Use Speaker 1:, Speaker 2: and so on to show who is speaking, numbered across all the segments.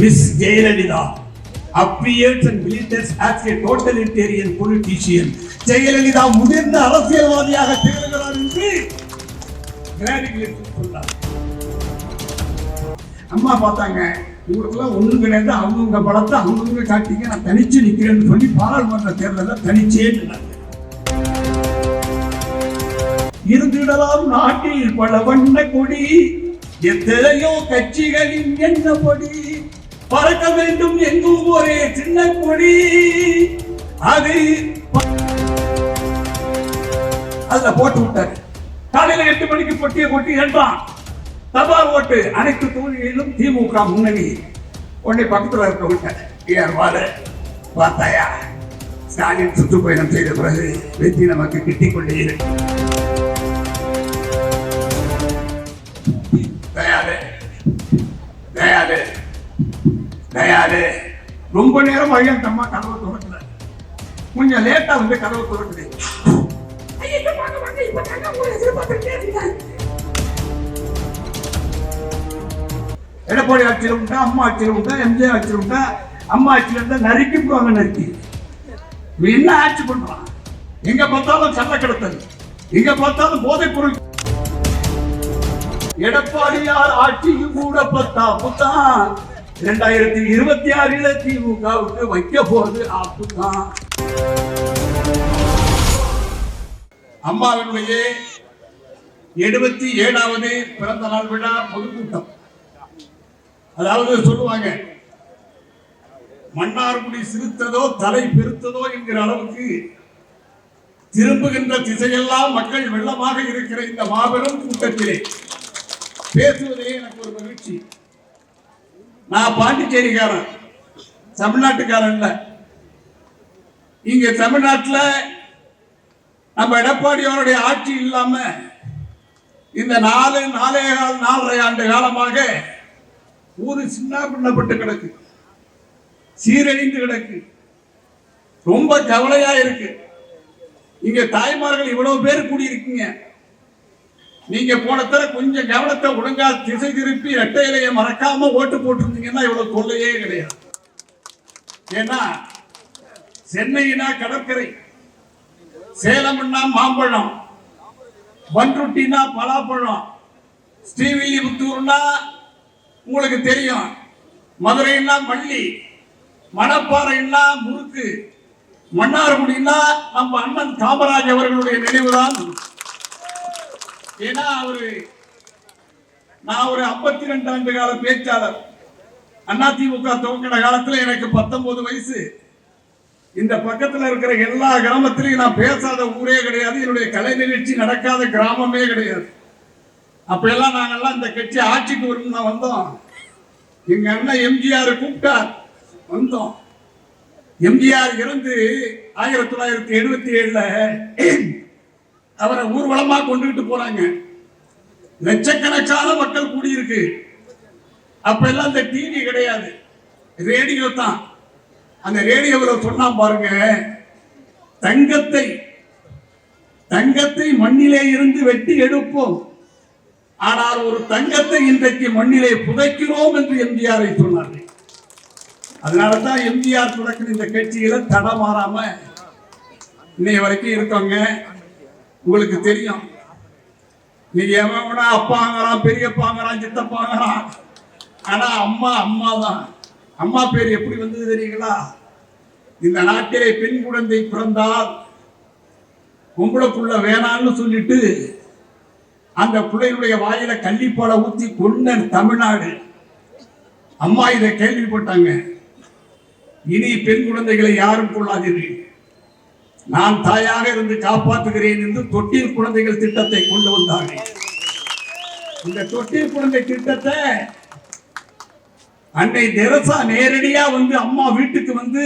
Speaker 1: Miss Jayalalithaa. appears and glitters as a totalitarian politician. Jayalalithaa முதிர்ந்த அரசியல்வாதியாக திகழ்கிறார் என்று கிராடிகுலேஷன் சொன்னார். அம்மா பார்த்தாங்க இவங்களுக்குலாம் ஒன்றும் கிடையாது அவங்கவுங்க பலத்தை அவங்கவுங்க காட்டிங்க நான் தனிச்சு நிற்கிறேன்னு சொல்லி பாராளுமன்ற தேர்தலில் தனிச்சே நின்னாங்க. இருந்திடலாம் நாட்டில் பல வண்ண கொடி எத்தனையோ கட்சிகளின் என்ன பொடி பறக்க வேண்டும் எங்கும் ஒரே சின்ன கொடி. அது அதுல போட்டு விட்டாரு. காலையில எட்டு மணிக்கு பொட்டியை கொட்டி என்றான். தபால் ஓட்டு அனைத்து தொகுதிகளிலும் திமுக முன்னணி. உடனே பக்கத்துல இருக்கவங்க ஏன் வாழ பார்த்தாயா? ஸ்டாலின் சுற்றுப்பயணம் செய்த பிறகு வெற்றி நமக்கு கிட்டிக் கொண்டே இருக்கு. தயாரு ரொம்ப நேரம் ஐயன் அம்மா கதவை திறக்கல. கொஞ்சம் லேட்டா வந்து கதவை திறக்குது. எடப்பாடி ஆட்சியில் உண்டா அம்மா ஆட்சியில் உண்டா எம்ஜிஆர் ஆட்சியில் உண்டா? அம்மா ஆட்சியில் இருந்தா நறுக்கி போவாங்க நறுக்கி என்ன ஆட்சி பண்றான் எங்க பார்த்தாலும் சண்டை கிடத்தல். எங்க பார்த்தாலும் போதைப் பொருள். எடப்பாடியார் ஆட்சியும் கூட பத்தா புத்தான். இரண்டாயிரத்தி இருபத்தி ஆறில திமுகவுக்கு வைக்க போறது ஆப்புதான் அம்மாவினுடைய எழுபத்தி ஏழாவது பிறந்த நாள் விழா பொதுக்கூட்டம். அதாவது சொல்லுவாங்க மன்னார்குடி சிரித்ததோ தலை பெருத்ததோ என்கிற அளவுக்கு திரும்புகின்ற திசையெல்லாம் மக்கள் வெள்ளமாக இருக்கிற இந்த மாபெரும் கூட்டத்திலே பேசுவதே எனக்கு ஒரு மகிழ்ச்சி. நான் பாண்டிச்சேரிக்காரன். தமிழ்நாட்டுக்காரன் இல்லை. இங்க தமிழ்நாட்டில் நம்ம எடப்பாடியோருடைய ஆட்சி இல்லாம இந்த நாலு நாலே கால் நாலரை ஆண்டு காலமாக ஊரு சின்ன பின்னப்பட்டு கிடக்கு. சீரழிந்து கிடக்கு. ரொம்ப கவலையா இருக்கு. இங்க தாய்மார்கள் இவ்வளவு பேர் கூடியிருக்கீங்க. நீங்க போன தர கொஞ்சம் கவனத்தை ஒழுங்கா திசை திருப்பி இரட்டை இலையை மறக்காம ஓட்டு போட்டிருந்தீங்கன்னா இவ்வளவு தொல்லையே கிடையாது. ஏன்னா சென்னையினா கடற்கரை சேலம்னா மாம்பழம் பன்ருட்டினா பலாப்பழம் ஸ்ரீவில்லிபுத்தூர்னா உங்களுக்கு தெரியும் மதுரைன்னா மல்லி மணப்பாறைன்னா முறுக்கு மன்னார்குடினா நம்ம அண்ணன் காமராஜ் அவர்களுடைய நினைவுதான். ஏன்னா அவரு நான் ஒரு 52 ரெண்டு ஆண்டு கால பேச்சாளர். அதிமுக துவங்கின காலத்துல எனக்கு 19 வயசு. இந்த பக்கத்துல இருக்கிற எல்லா கிராமத்திலையும் நான் பேசாத ஊரே கிடையாது என்னுடைய கலை நிகழ்ச்சி நடக்காத கிராமமே கிடையாது. அப்ப எல்லாம் நாங்கெல்லாம் இந்த கட்சி ஆட்சிக்கு வரும் தான் வந்தோம். எங்க அண்ணன் எம்ஜிஆர் கூப்பிட்டார். வந்தோம். எம்ஜிஆர் இறந்து ஆயிரத்தி தொள்ளாயிரத்தி எழுபத்தி ஏழுல அவரை ஊர்வலமா கொண்டுகிட்டு போறாங்க. லட்சக்கணக்கான மக்கள் கூடியிருக்கு. அப்ப எல்லாம் இந்த டிவி கிடையாது. ரேடியோ தான். அந்த ரேடியோவில் சொன்னா பாருங்க தங்கத்தை தங்கத்தை மண்ணிலே இருந்து வெட்டி எடுப்போம். ஆனால் ஒரு தங்கத்தை இன்றைக்கு மண்ணிலே புதைக்கிறோம் என்று எம்ஜிஆரை சொன்னார்கள். அதனால தான் எம்ஜிஆர் தொடக்கிற இந்த கட்சியில தடமாறாம இன்னைய வரைக்கும் இருக்கவங்க உங்களுக்கு தெரியும். நீ எவனா அப்பாங்கிறான் பெரியப்பாங்கிறான் சித்தப்பாங்கிறான். ஆனா அம்மா அம்மா தான் அம்மா பேர் எப்படி வந்தது தெரியுங்களா? இந்த நாட்டிலே பெண் குழந்தை பிறந்தால் பொம்பளை புள்ள வேணான்னு சொல்லிட்டு அந்த பிள்ளையுடைய வாயில கள்ளிப்பாலை ஊத்தி கொன்னன் தமிழ்நாடு. அம்மா இதை கேள்விப்பட்டாங்க. இனி பெண் குழந்தைகளை யாரும் கொள்ளாதீர்கள். நான் தாயாக இருந்து காப்பாற்றுகிறேன் என்று தொட்டில் குழந்தைகள் திட்டத்தை கொண்டு வந்தார்கள். இந்த தொட்டில் குழந்தை திட்டத்தை அன்னை தெரசா நேரடியா வந்து அம்மா வீட்டுக்கு வந்து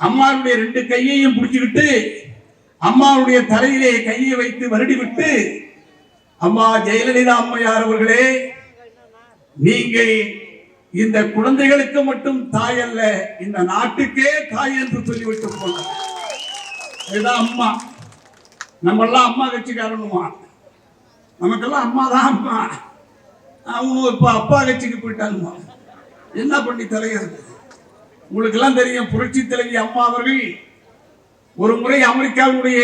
Speaker 1: அம்மாவுடைய ரெண்டு கையையும் பிடிச்சுக்கிட்டு அம்மாவுடைய தலையிலே கையை வைத்து வருடி விட்டு அம்மா ஜெயலலிதா அம்மையார் அவர்களே நீங்கள் இந்த குழந்தைகளுக்கு மட்டும் தாய் அல்ல இந்த நாட்டுக்கே தாய் என்று சொல்லிவிட்டு போனார் இதுதான் அம்மா. நம்மெல்லாம் அம்மா கட்சிக்காரனுமா நமக்கெல்லாம் அம்மா தான் அம்மா. அவங்க இப்போ அப்பா கட்சிக்கு போயிட்டாங்கம்மா. என்ன பண்ணி தலையிறது உங்களுக்கெல்லாம் தெரியும் புரட்சி தலைவி அம்மா அவர்கள் ஒரு முறை அமெரிக்காவுடைய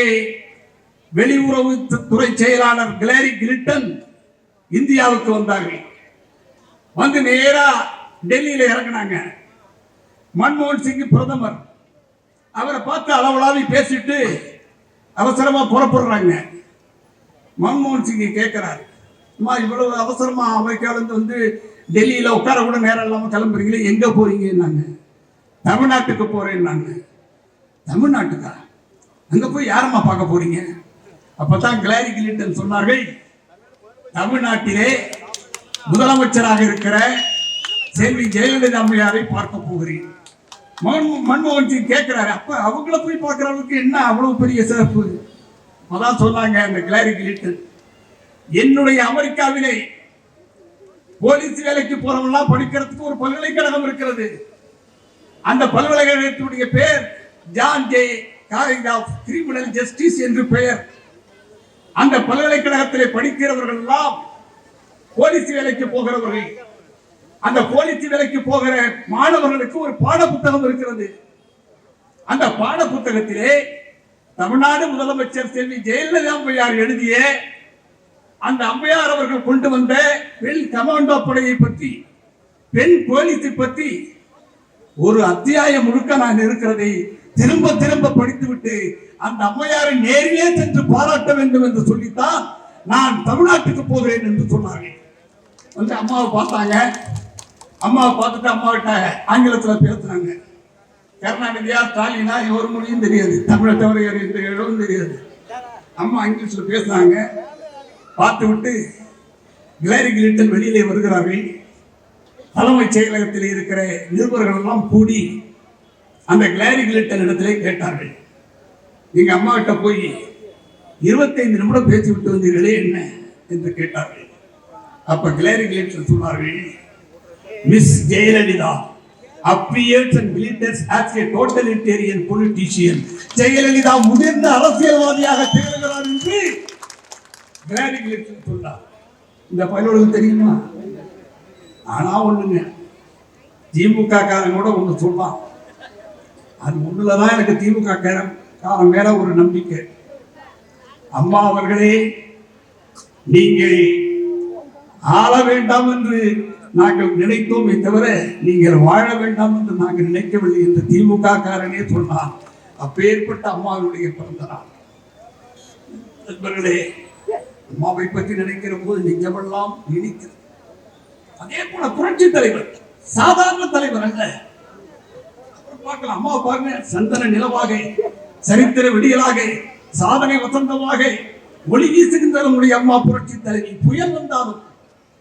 Speaker 1: வெளியுறவு துறை செயலாளர் கிளாரி கிரிட்டன் இந்தியாவுக்கு வந்தார்கள். வந்து நேரா டெல்லியில இறங்கினாங்க. மன்மோகன் சிங் பிரதமர். அவரை பார்த்து அளவலாவி பேசிட்டு அவசரமா புறப்படுறாங்க. மன்மோகன் சிங் கேட்கிறாரு அம்மா இவ்வளவு அவசரமா அமெரிக்காவிலேருந்து வந்து டெல்லியில் உட்கார கூட நேரம் இல்லாமல் கிளம்புறீங்களே எங்க போறீங்கன்னாங்க தமிழ்நாட்டுக்கு போறேன்னாங்க. தமிழ்நாட்டுக்கா? அங்க போய் யாரம்மா பார்க்க போறீங்க? அப்பதான் கிளாரி கிளின்டன் சொன்னார்கள் தமிழ்நாட்டிலே முதலமைச்சராக இருக்கிற செல்வி ஜெயலலிதா அம்மையாரை பார்க்க போகிறேன். மன்மோகன் சிங் கேட்கிறாரு அப்ப அவங்கள போய் பார்க்குற அளவுக்கு என்ன அவ்வளவு பெரிய சிறப்பு? அதான் சொன்னாங்க அந்த கிளாரி கிளிட்டன் என்னுடைய அமெரிக்காவிலே போலீஸ் வேலைக்கு போறவங்களாம் படிக்கிறதுக்கு ஒரு பல்கலைக்கழகம் இருக்கிறது. அந்த பல்கலைக்கழகத்தினுடைய பெயர் John Jay college of criminal justice என்று பெயர். அந்த பல்கலைக்கழகத்திலே படிக்கிறவர்கள் எல்லாம் போலீஸ் வேலைக்கு போகிறவர்கள். அந்த போலீஸ் வேலைக்கு போகிற மாணவர்களுக்கு ஒரு பாட புத்தகம் இருக்கிறது. அந்த பாட புத்தகத்திலே தமிழ்நாடு முதலமைச்சர் செல்வி ஜெயலலிதா அம்மையார் எழுதிய அந்த அம்மையார் அவர்கள் கொண்டு வந்த பெண் கமாண்டோ படையை பற்றி பெண் போலீஸை பற்றி ஒரு அத்தியாயம் முழுக்க நான் இருக்கிறதை திரும்ப திரும்ப படித்துவிட்டு அந்த அம்மையாரை நேரிலே சென்று பாராட்ட வேண்டும் என்று சொல்லித்தான் நான் தமிழ்நாட்டுக்கு போகிறேன் என்று சொன்னார்கள். வந்து அம்மாவை பார்த்தாங்க. அம்மாவை பார்த்துட்டு அம்மாவிட்ட ஆங்கிலத்தில் ஆங்கிலத்துல பேசுனாங்க கருணாநிதியா ஸ்டாலினா ஒரு மொழியும் தெரியாது. தமிழை தவிர என்ற எந்த தெரியாது. அம்மா இங்கிலீஷில் பேசுனாங்க பார்த்து விட்டு கிளாரி கிளிட்டன் வெளியிலே வருகிறார்கள். தலைமைச் செயலகத்தில் இருக்கிற நிருபர்கள் எல்லாம் கூடி அந்த கிளாரி கிளிட்டன் இடத்திலே கேட்டார்கள். நீங்கள் அம்மாவிட்ட போய் இருபத்தைந்து நிமிடம் பேசி விட்டு வந்தீர்களே என்ன? என்று கேட்டார்கள். அப்போ கிளாரி கிளிட்டன் சொன்னார்கள் Miss Jayalalithaa. appears and glitters as a totalitarian politician Jayalalithaa முதிர்ந்த அரசியல்வாதியாக திகழ்கிறார் என்று கிளாரி சொன்னார் இந்த பயனோடு தெரியுமா? ஆனா ஒண்ணுங்க. திமுக காரன் கூட ஒண்ணு சொல்றான். அது ஒண்ணுலதான் எனக்கு திமுக காரன் காரன் மேல ஒரு நம்பிக்கை. அம்மா அவர்களே நீங்கள் ஆள வேண்டாம் என்று நாங்கள் நினைத்தோமே தவிர நீங்கள் வாழ வேண்டாம் என்று நாங்கள் நினைக்கவில்லை என்று திமுக காரனே சொன்னான் அப்பேற்பட்ட அம்மாவுடைய பிறந்த நாள் நண்பர்களே அம்மாவை பற்றி நினைக்கிற போது நெஞ்சமெல்லாம் இனிக்கிறது அதே போல புரட்சி தலைவர் சாதாரண தலைவர் அல்ல. அப்புறம் பார்க்கலாம் அம்மா பாருங்க சந்தன நிலவாக சரித்திர விடியலாக சாதனை வசந்தமாக ஒளி வீசுகின்ற நம்முடைய அம்மா புரட்சி தலைவி புயல் வந்தாலும்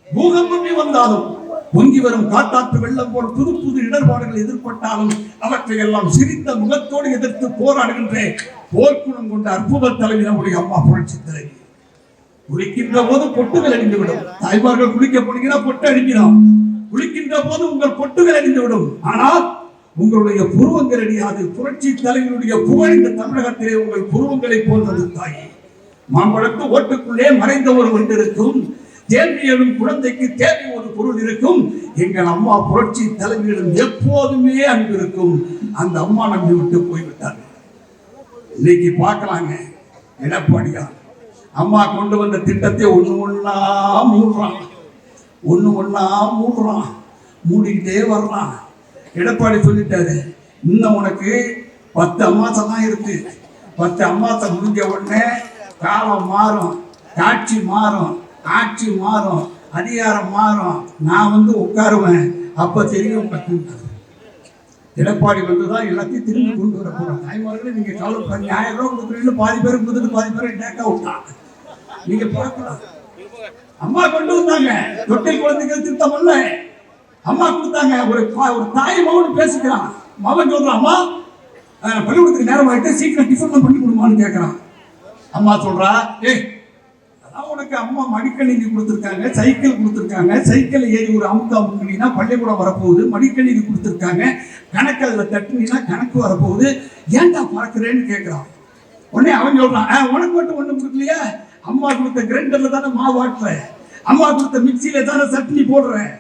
Speaker 1: பூகம்பமே வந்தாலும் பொங்கி வரும் காட்டாற்று வெள்ளம் போல் புது புது இடர்பாடுகள் எதிர்பட்டாலும் அவற்றை எல்லாம் சிரித்த முகத்தோடு எதிர்த்து போராடுகின்ற. போர்க்குணம் கொண்ட அற்புத தலைவி நம்முடைய அம்மா புரட்சி தலைவி குளிக்கின்ற போது பொட்டுகள் அணிந்து விடும் தாய்மார்கள் குளிக்க போனீங்கன்னா பொட்டு அணிஞ்சிடும் குளிக்கின்ற போது உங்கள் பொட்டுகள் அணிந்து விடும் ஆனால் உங்களுடைய புருவங்கள் அணியாது. புரட்சி தலைவனுடைய புகழ் இந்த தமிழகத்திலே உங்கள் புருவங்களை போன்றது தாயே. மாம்பழத்து ஓட்டுக்குள்ளே மறைந்த ஒரு ஒன்று இருக்கும். தேர்வு எழும் குழந்தைக்கு தேவை ஒரு பொருள் இருக்கும். எங்கள் அம்மா புரட்சி தலைமையிடம் எப்போதுமே அன்பு இருக்கும். அந்த அம்மா நம்மை விட்டு போய்விட்டார். இன்னைக்கு பார்க்கலாங்க. எடப்பாடியார் அம்மா கொண்டு வந்த திட்டத்தை ஒண்ணு ஒன்றா மூடுறான். ஒண்ணு ஒன்றா மூடுறான். மூடிக்கிட்டே வர்றான். எடப்பாடி சொல்லிட்டாரு இன்னும் உனக்கு பத்து அம்மாசம் தான் இருக்கு. பத்து அம்மாசம் முடிஞ்ச உடனே காலம் மாறும். காட்சி மாறும். ஆட்சி மாறும் அதிகாரம் மாறும். நான் வந்து உட்காருவேன். அப்ப தெரியும் எடப்பாடி வந்து தான் எல்லாத்தையும் திரும்பி கொண்டு வர போறாங்க தாய்மார்களே நீங்க கவலைப்பட ஆயிரம் ரூபாய் கொடுக்குறீங்க பாதி பேர் கொடுத்துட்டு பாதி பேர் டேக்கா விட்டாங்க நீங்க பார்க்கலாம். அம்மா கொண்டு வந்தாங்க. தொட்டில் குழந்தைகள் திட்டம் அல்ல. அம்மா கொடுத்தாங்க. ஒரு பா- ஒரு தாய் மகன் பேசிக்கிறான் மகன் சொல்றான் அம்மா பள்ளிக்கூடத்துக்கு நேரம் ஆகிட்டு சீக்கிரம் டிஃபன் பண்ணி கொடுமான்னு கேட்கறான் அம்மா சொல்றா ஏய் உனக்கு அம்மா மடிக்கணினி கொடுத்துருக்காங்க சைக்கிள் கொடுத்துருக்காங்க. சைக்கிள் ஏறி ஒரு அமுக்கு அமுக்குனா பள்ளிக்கூடம் வரப்போகுது. மடிக்கணினி கொடுத்துருக்காங்க. கணக்கு அதில் தட்டுனீங்கன்னா கணக்கு வரப்போகுது. ஏன்டா பார்க்குறேன்னு கேட்குறான் உடனே அவன் சொல்கிறான் "ஆ, உனக்கு மட்டும் ஒன்றும் கொடுக்கலையா? அம்மா கொடுத்த கிரைண்டரில் தானே மாவு ஆட்டுற. அம்மா கொடுத்த மிக்சியில் தானே சட்னி போடுற.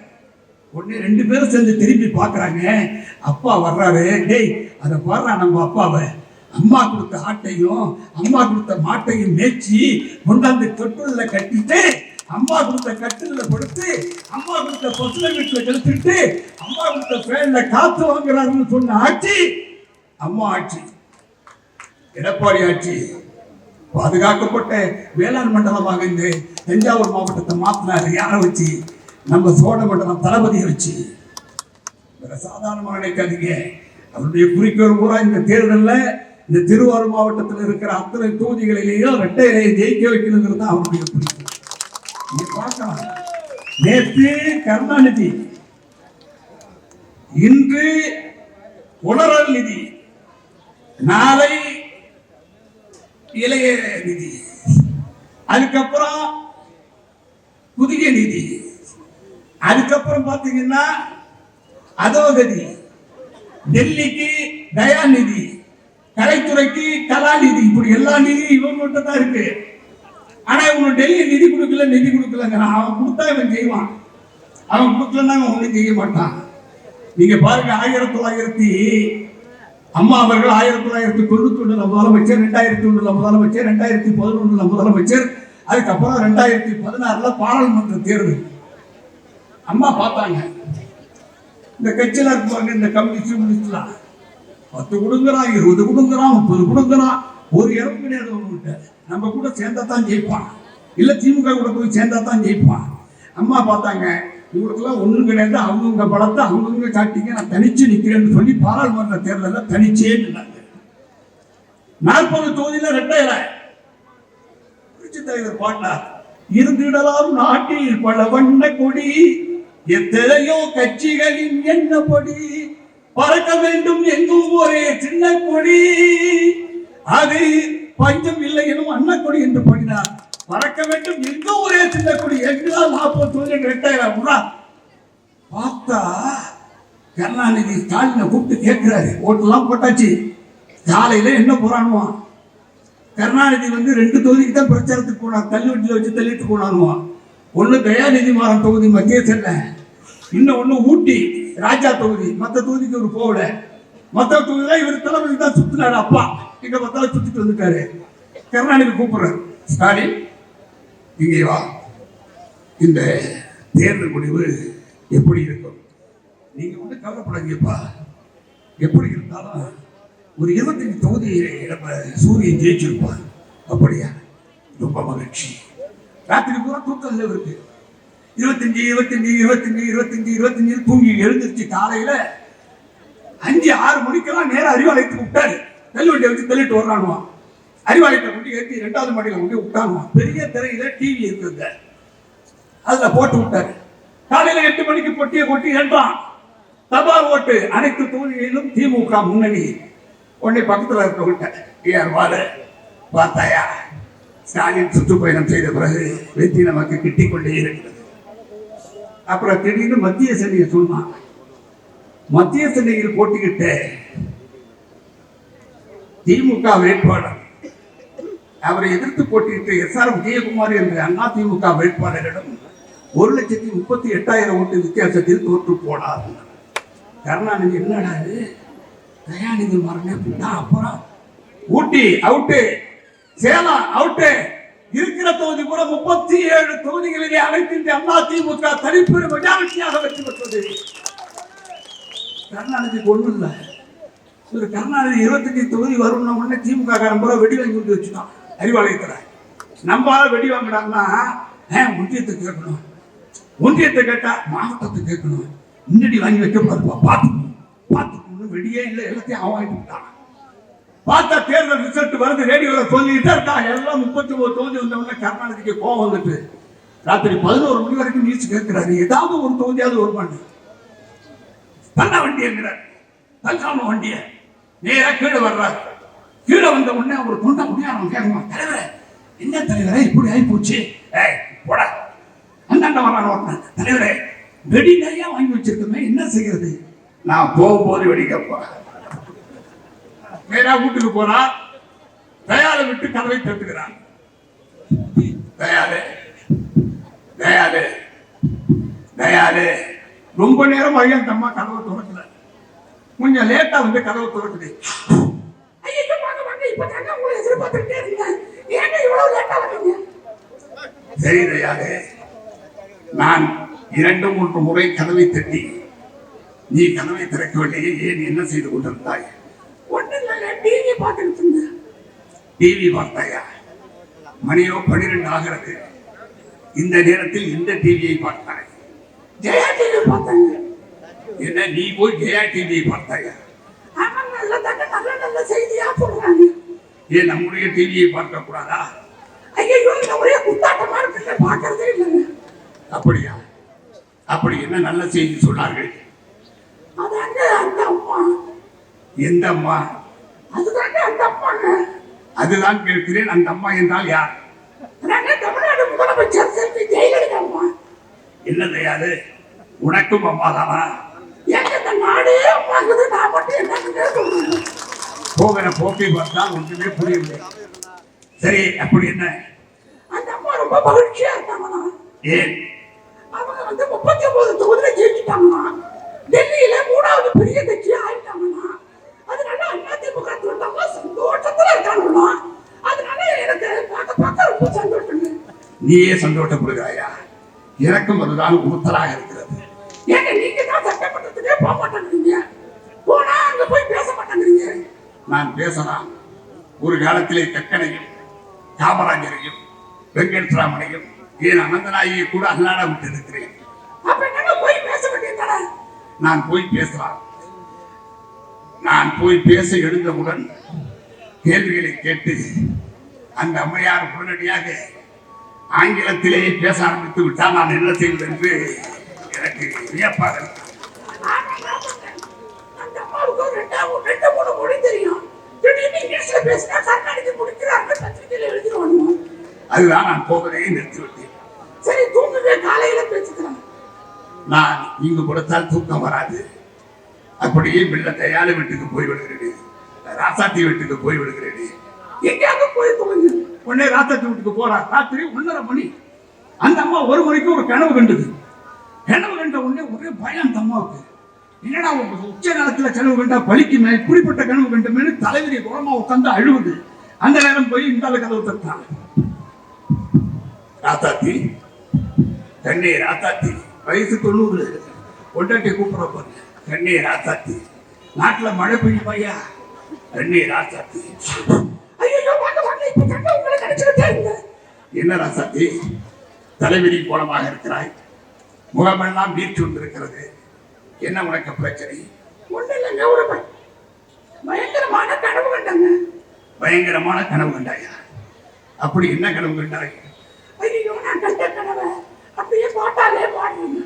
Speaker 1: உடனே ரெண்டு பேரும் சேர்ந்து திரும்பி பார்க்குறாங்க. அப்பா வர்றாரு. டேய் அதை பாடுறான் நம்ம அப்பாவை. அம்மா கொடுத்த ஆட்டையும் அம்மா கொடுத்த மாட்டையும் மேய்ச்சி கொண்டாந்து தொட்டுல கட்டிட்டு அம்மா கொடுத்த கட்டில கொடுத்து அம்மா கொடுத்த பொசுல வீட்டுல கெடுத்துட்டு அம்மா கொடுத்த ஃபேன்ல காத்து வாங்குறாருன்னு சொன்ன ஆட்சி அம்மா ஆட்சி. எடப்பாடி ஆட்சி. பாதுகாக்கப்பட்ட வேளாண் மண்டலமாக இந்த தஞ்சாவூர் மாவட்டத்தை மாத்தினாரு. யாரை வச்சு? நம்ம சோழ மண்டலம் தளபதியை வச்சு. சாதாரணமாக நினைக்காதீங்க. அவருடைய குறிக்கோள் பூரா இந்த தேர்தலில் இந்த திருவாரூர் மாவட்டத்தில் இருக்கிற அத்தனை தொகுதிகளிலேயும் இரட்டை இலையை ஜெயிக்க வைக்கணுங்கிறது தான் அவருடைய குறிக்கோள் நீங்க பார்க்கலாம். நேற்று கருணாநிதி இன்று உணரல் நிதி நாளை இளைய நிதி அதுக்கப்புறம் புதிய நிதி அதுக்கப்புறம் பார்த்தீங்கன்னா அதோகதி டெல்லிக்கு தயாநிதி. கலைத்துறைக்கு கலாநிதி இப்படி எல்லா நிதியும் இவங்ககிட்ட தான் இருக்கு. ஆனா இவங்க டெல்லி நிதி கொடுக்கல நிதி கொடுக்கலங்கிறான் அவன் கொடுத்தா இவன் செய்வான் அவன் கொடுக்கலன்னா அவன் ஒன்றும் செய்ய மாட்டான். நீங்க பாருங்க ஆயிரத்தி தொள்ளாயிரத்தி அம்மா அவர்கள் ஆயிரத்தி தொள்ளாயிரத்தி தொண்ணூத்தி ஒண்ணுல முதலமைச்சர் ரெண்டாயிரத்தி ஒண்ணுல முதலமைச்சர் ரெண்டாயிரத்தி பதினொன்னுல முதலமைச்சர் அதுக்கப்புறம் ரெண்டாயிரத்தி பதினாறுல பாராளுமன்ற தேர்தல். அம்மா பார்த்தாங்க. இந்த கட்சியில இருப்பாங்க இந்த கம்யூனிஸ்ட் கம்யூனிஸ்ட்லாம் பத்து கொடுங்குறான் இருபது கொடுங்குறான் முப்பது கொடுங்குறான் ஒரு இடம் கிடையாது அவங்ககிட்ட நம்ம கூட சேர்ந்தா தான் ஜெயிப்பான். இல்ல திமுக கூட போய் சேர்ந்தா தான் ஜெயிப்பான். அம்மா பார்த்தாங்க இவங்களுக்குலாம் ஒண்ணும் கிடையாது. அவங்கவுங்க பலத்தை அவங்கவுங்க காட்டிங்க நான் தனிச்சு நிற்கிறேன்னு சொல்லி பாராளுமன்ற தேர்தலில் தனிச்சே நின்றாங்க நாற்பது தொகுதியில ரெட்டையில புரட்சி தலைவர் பாட்டார் இருந்திடலாம் நாட்டில் பல வண்ண கொடி எத்தனையோ கட்சிகளின் எண்ணப்படி பறக்க வேண்டும் எங்கும் ஒரே சின்ன கொடி. அது பஞ்சம் இல்லை எனும் அன்னக்கொடி என்று பாடினார். பறக்க வேண்டும் எங்கும் ஒரே சின்ன கொடி. எங்குதான் நாற்பது தொகுதி ரெட்டாயிரம் பார்த்தா கருணாநிதி ஸ்டாலினை கூப்பிட்டு கேட்கிறாரு. ஓட்டெல்லாம் போட்டாச்சு. காலையில என்ன போறானுவான் கருணாநிதி வந்து ரெண்டு தொகுதிக்கு தான் பிரச்சாரத்துக்கு போனான் தள்ளுவண்டியில் வச்சு தள்ளிட்டு போனானுவான் ஒன்று தயாநிதி மாறன் தொகுதி மத்திய சென்னை இன்னும் ஒன்று ஊட்டி ராஜா தொகுதி. மற்ற தொகுதிக்கு இவர் போகல. மற்ற தொகுதியில இவர் தலைமை தான் சுத்தினாரு அப்பா. இங்க பார்த்தாலும் சுத்திட்டு வந்துட்டாரு. கருணாநிதி கூப்பிடுறாரு. ஸ்டாலின் இங்கே வா. இந்த தேர்தல் முடிவு எப்படி இருக்கும்? நீங்க வந்து கவலைப்படாதீங்கப்பா. எப்படி இருந்தாலும் ஒரு இருபத்தஞ்சு தொகுதியை நம்ம சூரியன் ஜெயிச்சிருப்பான். அப்படியா? ரொம்ப மகிழ்ச்சி. ராத்திரி பூரா தூக்கம் இல்லை இருக்கு. இருபத்தஞ்சு இருபத்தஞ்சு இருபத்தஞ்சு இருபத்தஞ்சு இருபத்தஞ்சு தூங்கி எழுந்திருச்சு காலையில அஞ்சு ஆறு மணிக்கெல்லாம் நேரம் அறிவாலயத்துக்கு விட்டாரு. தள்ளுவண்டியை வச்சு தள்ளிட்டு வர்றானுவான் அறிவாலயத்தை கொண்டு ஏற்றி ரெண்டாவது மாடியில் கொண்டு விட்டானுவான் பெரிய திரையில டிவி இருக்குங்க அதுல போட்டு விட்டாரு. காலையில எட்டு மணிக்கு பொட்டியை கொட்டி என்றான் தபால் ஓட்டு. அனைத்து தொகுதிகளிலும் திமுக முன்னணி. உடனே பக்கத்துல இருக்கவங்கிட்ட ஏன் வாழ பார்த்தாயா? ஸ்டாலின் சுற்றுப்பயணம் செய்த பிறகு வெற்றி நமக்கு கிட்டிக்கொண்டே இருக்கிறது. அப்புறம் திடீர்னு மத்திய சென்னையை சொன்னான் மத்திய சென்னையில் போட்டியிட்ட திமுக வேட்பாளர் அவரை எதிர்த்து போட்டியிட்ட எஸ் ஆர் விஜயகுமார் என்ற அண்ணா திமுக வேட்பாளரிடம் ஒரு லட்சத்தி முப்பத்தி எட்டாயிரம் ஓட்டு வித்தியாசத்தில் தோற்று போனார். கருணாநிதி என்னடா இது? தயாநிதி மரணம் அப்புறம்? ஊட்டி அவுட்டு சேலம் அவுட்டு இருக்கிற தொகுதி கூட முப்பத்தி ஏழு தொகுதிகளிலே அனைத்து இந்திய அண்ணா திமுக தனிப்பெரும் மெஜாரிட்டியாக வெற்றி பெற்றது. கருணாநிதிக்கு ஒண்ணும் இல்லை. ஒரு கருணாநிதி இருபத்தஞ்சு தொகுதி வரும்னா உடனே திமுக காரன் பூரா வெடி வாங்கி கொண்டு வச்சுட்டான். அறிவாலயத்தில். நம்மளால வெடி வாங்கினாங்கன்னா ஏன் ஒன்றியத்தை கேட்கணும்? ஒன்றியத்தை கேட்டா மாவட்டத்தை கேட்கணும். முன்னாடி வாங்கி வைக்க பாருப்பா பார்த்துக்கணும். பார்த்துக்கணும். வெடியே இல்லை. எல்லாத்தையும் அவன் வாங்கிட்டு விட்டான். பார்த்தா தேர்தல் ரிசல்ட் வருது ரேடியோவில் சொல்லிட்டு இருக்கா எல்லாம் முப்பத்தி ஒரு தொகுதி வந்தவங்க கருணாநிதிக்கு கோவம் வந்துட்டு. ராத்திரி பதினோரு மணி வரைக்கும் நியூஸ் கேட்கிறாரு. ஏதாவது ஒரு தொகுதியாவது ஒரு பண்ணு பண்ண வண்டி என்கிறார். தள்ளாம வண்டிய நேராக கீழே வர்றார். கீழே வந்த உடனே அவர் தொண்டை முடியாது கேட்கணும் தலைவரே என்ன தலைவரே இப்படி ஆகி போச்சு ஏய் போட. அந்தாண்ட வர்றான் ஒருத்தன். தலைவரே வெடி நிறையா வாங்கி வச்சிருக்கோமே என்ன செய்யறது? நான் போகும்போது வெடிக்கப்பா நேரா வீட்டுக்கு போறா. தயாரை விட்டு கதவை தட்டுகிறான். தயாரு தயாரு தயாரு ரொம்ப நேரம் அந்த அம்மா கதவை திறக்கல. கொஞ்சம் லேட்டா வந்து கதவை திறக்குது. சரி தயாரே நான் இரண்டு மூன்று முறை கதவை தட்டி நீ கதவை திறக்கவில்லையே ஏன் என்ன செய்து கொண்டிருந்தாய்? ஒன்றும் இல்லை டிவி இருந்தேன் டிவி பார்த்தாயா? மணியோ பனிரெண்டு ஆகிறது. இந்த நேரத்தில் இந்த டிவியை பார்த்தாய். ஜெயா டிவி பார்த்தாங்க. என்ன நீ போய் ஜெயா டிவியை பார்த்தாயா? ஆமா நல்ல தாங்க நல்ல நல்ல செய்தியா போடுறாங்க ஏன் நம்முடைய டிவியை பார்க்க கூடாதா ஐயோ இந்த ஒரே குத்தாட்டமா இருக்குல்ல பார்க்கறதே இல்லைங்க. அப்படியா? அப்படி என்ன நல்ல செய்தி சொன்னார்கள்? அதாங்க அந்த அம்மா. எந்த அம்மா அதுதாங்க அந்த அம்மாங்க. அதுதான் கேட்கிறேன் அந்த அம்மா என்றால் யார்? தமிழ்நாடு முதலமைச்சர் செல்வி ஜெயலலிதா அம்மா. என்னது யாரு உனக்கும் அம்மா தானா எங்க இந்த நாடே நான் மட்டும் சொல்றேன் போகிற போக்கை பார்த்தா ஒன்றுமே புரியவில்லை. சரி அப்படி என்ன? அந்த அம்மா ரொம்ப மகிழ்ச்சியா இருக்காங்கண்ணா ஏன்? அவங்க வந்து முப்பத்தி ஒன்பது தொகுதியில ஜெயிச்சுட்டாங்கண்ணா. டெல்லியில மூணாவது பெரிய கட்சி ஆயிட்டாங்கண்ணா அதனால அதிமுக தொண்டமா இருக்காங்கண்ணா அதனால எனக்கு பார்க்க பார்க்க ரொம்ப சந்தோஷங்க. நீயே சந்தோஷப்படுகிறாயா? எனக்கும் அதுதான் உறுத்தலாக இருக்கிறது. ஏங்க நீங்க தான் சட்டமன்றத்துக்கே போக மாட்டேங்கிறீங்க. போனா அங்க போய் பேச மாட்டேங்கிறீங்க. நான் பேசலாம். ஒரு காலத்திலே கக்கனையும் காமராஜரையும் வெங்கட்ராமனையும் ஏன் அனந்தநாயகியை கூட அல்லாட விட்டு இருக்கிறேன் அப்ப என்னங்க போய் பேச வேண்டியதானே நான் போய் பேசலாம். நான் போய் பேச எழுந்தவுடன் கேள்விகளை கேட்டு அந்த அம்மையார் உடனடியாக ஆங்கிலத்திலேயே பேச ஆரம்பித்து விட்டால் நான் என்ன செய்வது என்று எனக்கு வியப்பாக அதுதான் நான் போவதை நிறுத்திவிட்டேன். சரி தூங்குங்க காலையில பேசிக்கிறேன். நான் இங்கு கொடுத்தால் தூக்கம் வராது. அப்படியே மெல்ல தயால வீட்டுக்கு போய் விடுகிறேன் ராசாத்தி வீட்டுக்கு போய் விடுகிறேடி எங்கேயாவது போய் தொலைஞ்சு உடனே ராசாத்தி வீட்டுக்கு போறா ராத்திரி ஒன்னரை மணி. அந்த அம்மா ஒரு மணிக்கு ஒரு கனவு கண்டுது. கனவு கண்ட உடனே ஒரே பயம் அந்த அம்மாவுக்கு. என்னடா உச்ச காலத்துல கனவு கண்டா பலிக்குமே இப்படிப்பட்ட கனவு கண்டமேனு தலைவிரி குளமா உட்காந்து அழுவுது. அந்த நேரம் போய் இந்த கதவு தட்டாங்க ராத்தாத்தி தண்ணி ராத்தாத்தி வயசு தொண்ணூறு. கொண்டாட்டி கூப்பிட போறேன் தண்ணி ராத்தாத்தி நாட்டுல மழை பெய்யும் பையா? கண்ணே ராத்தாத்தி ஐயோ வாங்க வாங்க. இப்ப தங்க உங்களை கிடைச்சிட்டே இருங்க என்ன ராசாத்தி தலைவிரி கோலமாக இருக்கிறாய். முகமெல்லாம் நீர்ச்சி கொண்டிருக்கிறது என்ன உனக்கு பிரச்சனை? ஒண்ணு இல்லைங்க ஒரு பய- பயங்கரமான கனவு கண்டாங்க. பயங்கரமான கனவு கண்டாயா? அப்படி என்ன கனவு கண்டாய்? ஐயோ நான் கண்ட கனவை அப்படியே பாட்டாலே பாடுங்க.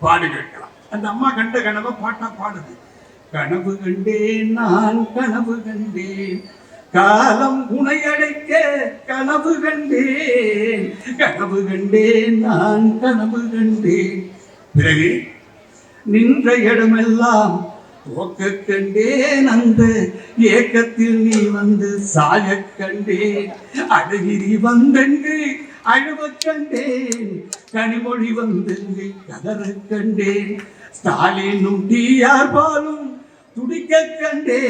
Speaker 1: பாடு கேட்கலாம். அந்த அம்மா கண்ட கனவை பாட்டா பாடுது. கனவு கண்டேன் நான் கனவு கண்டேன். காலம் புனையடைக்க கனவு கண்டேன். கனவு கண்டேன் நான் கனவு கண்டேன். பிறகு நின்ற இடமெல்லாம் போக்க கண்டேன். அந்த ஏக்கத்தில் நீ வந்து சாயக் கண்டேன். அழகிரி வந்தெங்கு அழுவக் கண்டேன். கனிமொழி வந்தெங்கு கதறக் கண்டேன். ஸ்டாலினும் டிஆர் பாலும் துடிக்க கண்டே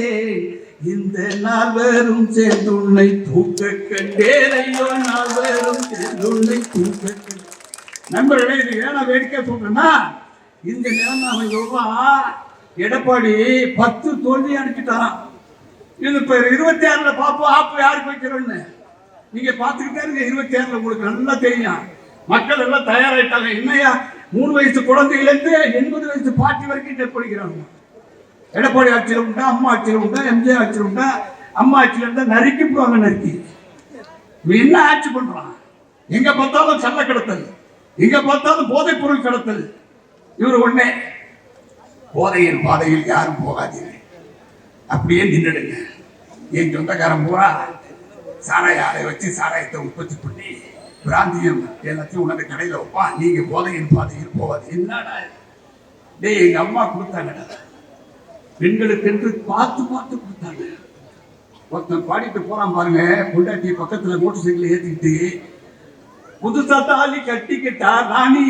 Speaker 1: இந்த நால்வரும் சேர்ந்து உன்னை தூக்க கண்டேன். ஐயோ நால்வரும் சேர்ந்து உன்னை தூக்க நண்பர்களே இது ஏன்னா வேடிக்கை சொல்றேன்னா இந்த நேரம் அவன் சொல்றான் எடப்பாடி பத்து தோல்வி அனுப்பிட்டாராம். இது இப்போ இருபத்தி ஆறில் பார்ப்போம் ஆப்பு யாருக்கு வைக்கிறோன்னு நீங்கள் பார்த்துக்கிட்டே இருங்க இருபத்தி ஆறில் உங்களுக்கு நல்லா தெரியும். மக்கள் எல்லாம் தயாராகிட்டாங்க என்னையா மூணு வயசு குழந்தையில இருந்து எண்பது வயசு பாட்டி வரைக்கும் டெப்படிக்கிறாங்க எடப்பாடி ஆட்சியில் உண்டா அம்மா ஆட்சியில் உண்டா எம்ஜிஆர் ஆட்சியில் உண்டா? அம்மா ஆட்சியில் இருந்தா நறுக்கி போவாங்க நறுக்கி. இவன் என்ன ஆட்சி பண்றான்? எங்க பார்த்தாலும் செல்ல கிடத்தல். எங்க பார்த்தாலும் போதைப் பொருள் கிடத்தல். இவர் ஒண்ணே போதையின் பாதையில் யாரும் போகாதீர்கள். அப்படியே நின்றுடுங்க. என் சொந்தக்காரன் பூரா சாராய ஆலை வச்சு சாராயத்தை உற்பத்தி பண்ணி பிராந்தியம் எல்லாத்தையும் உணர்ந்து கடையில் வைப்பான். நீங்கள் போதையின் பாதையில் போகாது என்னடா டேய் எங்கள் அம்மா கொடுத்தாங்கடா. பெண்களுக்கு என்று பார்த்து பார்த்து கொடுத்தாங்க. ஒருத்தன் பாடிட்டு போறான் பாருங்க பொண்டாட்டி பக்கத்துல மோட்டர் சைக்கிள் ஏத்திக்கிட்டு புதுசா தாலி கட்டிக்கிட்டா ராணி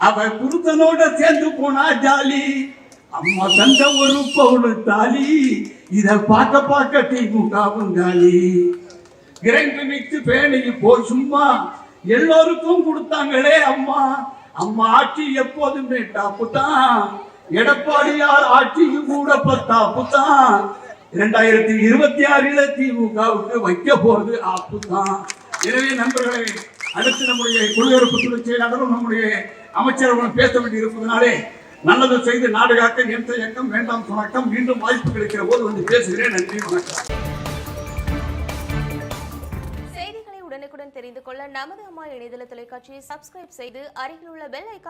Speaker 1: அவ புருத்தனோட சேர்ந்து போனா ஜாலி. அம்மா தந்த ஒரு பவுனு தாலி இத பார்க்க பார்க்க திமுகவும் காலி கிரைண்டர் மிக்ஸ் பேனைக்கு போய் சும்மா எல்லோருக்கும் கொடுத்தாங்களே அம்மா. அம்மா ஆட்சி எப்போதுமே டாப்பு தான். எடப்பாடியார் ஆட்சியும் கூட பத்தாப்பு இரண்டாயிரத்தி இருபத்தி ஆறில திமுகவுக்கு வைக்க போறது ஆப்புதான் எனவே நண்பர்களே அடுத்து நம்முடைய குடியுறுப்பு துறை செயலாளரும் நம்முடைய அமைச்சர்களும் பேச வேண்டி இருப்பதனாலே நல்லது செய்து நாடுகாக்க எந்த இயக்கம் வேண்டாம் தொடக்கம் மீண்டும் வாய்ப்பு கிடைக்கிற போது வந்து பேசுகிறேன். நன்றி வணக்கம்.
Speaker 2: செய்திகளை உடனுக்குடன் தெரிந்து கொள்ள நமது அம்மா இணையதள தொலைக்காட்சியை சப்ஸ்கிரைப் செய்து அருகில் உள்ள பெல் ஐக்கா